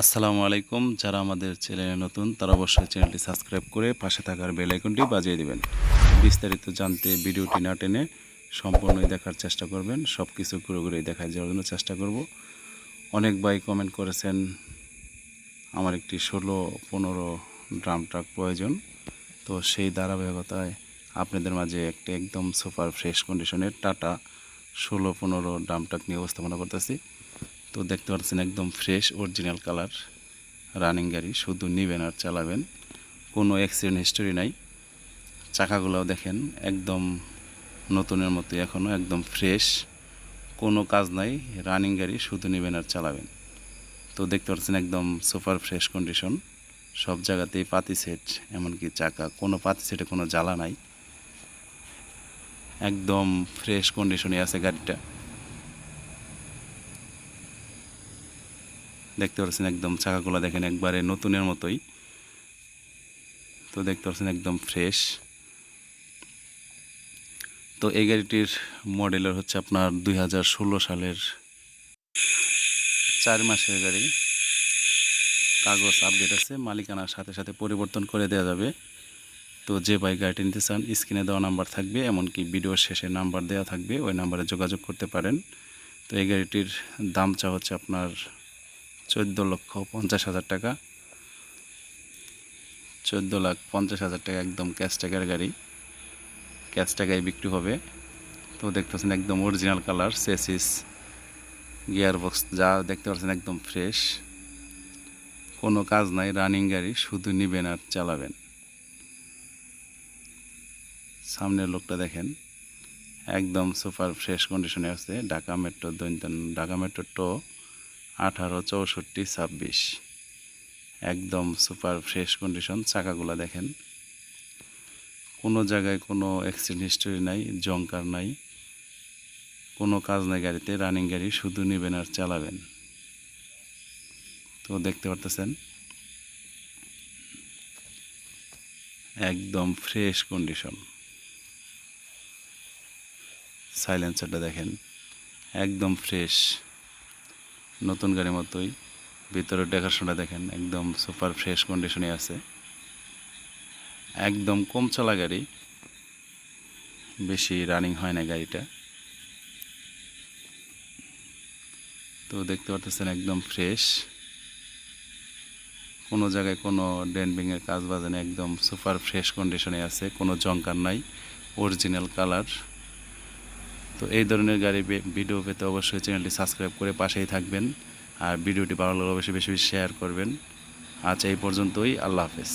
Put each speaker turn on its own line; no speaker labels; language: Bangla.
আসসালামু আলাইকুম। যারা আমাদের চ্যানেলে নতুন, তারা অবশ্যই চ্যানেলটি সাবস্ক্রাইব করে পাশে থাকার বেল আইকনটি বাজিয়ে দিবেন। বিস্তারিত জানতে ভিডিওটি না টেনে সম্পূর্ণই দেখার চেষ্টা করবেন। সব কিছু ঘুরে ঘুরে দেখা যাওয়ার জন্য চেষ্টা করব। অনেক ভাই কমেন্ট করেছেন, আমার একটি ষোলো, পনেরো ড্রাম ট্রাক প্রয়োজন। তো সেই ধারাবাহিকতায় আপনাদের মাঝে একটি একদম সুপার ফ্রেশ কন্ডিশনের টাটা ষোলো, পনেরো ড্রাম ট্রাক নিয়ে উপস্থাপনা করতেছি। তো দেখতে পাচ্ছেন একদম ফ্রেশ অরিজিনাল কালার রানিং গাড়ি, শুধু নিবেন আর চালাবেন, কোনো অ্যাক্সিডেন্ট হিস্টোরি নাই। চাকাগুলোও দেখেন একদম নতুনের মতো এখনও একদম ফ্রেশ কোনো কাজ নাই রানিং গাড়ি, শুধু নেবেন আর চালাবেন। তো দেখতে পাচ্ছেন একদম সুপার ফ্রেশ কন্ডিশন সব জায়গাতেই পাতি সেট এমনকি চাকা, কোনো পাতি সেটে কোনো জ্বালা নাই। একদম ফ্রেশ কন্ডিশনে আছে গাড়িটা। দেখতে পাচ্ছেন একদম চাকাগুলো দেখেন একবারে নতুনের মতোই। তো দেখতে পাচ্ছেন একদম ফ্রেশ। তো এই গাড়িটির মডেলের হচ্ছে আপনার দুই হাজার ষোলো সালের চার মাসের গাড়ি। কাগজ আপডেট আছে, মালিকানার সাথে সাথে পরিবর্তন করে দেওয়া যাবে। তো যে ভাই গাড়িটি নিতে চান, স্ক্রিনে দেওয়া নাম্বার থাকবে, এমনকি ভিডিওর শেষে নাম্বার দেওয়া থাকবে, ওই নাম্বারে যোগাযোগ করতে পারেন। তো এই গাড়িটির দাম চা হচ্ছে আপনার চোদ্দ লক্ষ পঞ্চাশ হাজার টাকা। চোদ্দ লাখ পঞ্চাশ হাজার টাকা একদম ক্যাশ টাকার গাড়ি। ক্যাশ টাকায় বিক্রি হবে। তো দেখতে পাচ্ছেন একদম original colour chassis gear box যা দেখতে পাচ্ছেন একদম ফ্রেশ কোনো কাজ নাই রানিং গাড়ি, শুধু নিবেন আর চালাবেন। সামনের লোকটা দেখেন, একদম সুপার ফ্রেশ কন্ডিশনে আছে, ঢাকা মেট্রো দৈনন্দিন ঢাকা মেট্রো টো। আঠারো, চৌষট্টি, ছাব্বিশ। একদম সুপার ফ্রেশ কন্ডিশন, চাকাগুলো দেখেন। কোনো জায়গায় কোনো অ্যাক্সিডেন্ট হিস্টোরি নাই জঙ্কার নাই। কোনো কাজ নাই গাড়িতে, রানিং গাড়ি শুধু নেবেন আর চালাবেন। তো দেখতে পারতেছেন? একদম ফ্রেশ কন্ডিশন। সাইলেন্সারটা দেখেন, একদম ফ্রেশ। নতুন গাড়ির মতোই। ভিতরে দেখাশোনা দেখেন, একদম সুপার ফ্রেশ কন্ডিশনে আছে। একদম কম চলা গাড়ি। বেশি রানিং হয় না গাড়িটা। তো দেখতে পাচ্ছেন একদম ফ্রেশ কোনো জায়গায় কোনো ডেন্টিংয়ের কাজ বাজে না, একদম সুপার ফ্রেশ কন্ডিশনে আছে। কোনো জঙ্কার নাই অরিজিনাল কালার তো এই ধরনের গাড়ি ভিডিও পেতে অবশ্যই চ্যানেলটি সাবস্ক্রাইব করে পাশেই থাকবেন আর ভিডিওটি ভালো লাগলে অবশ্যই বেশি বেশি শেয়ার করবেন। আচ্ছা এই পর্যন্তই, আল্লাহ হাফেজ।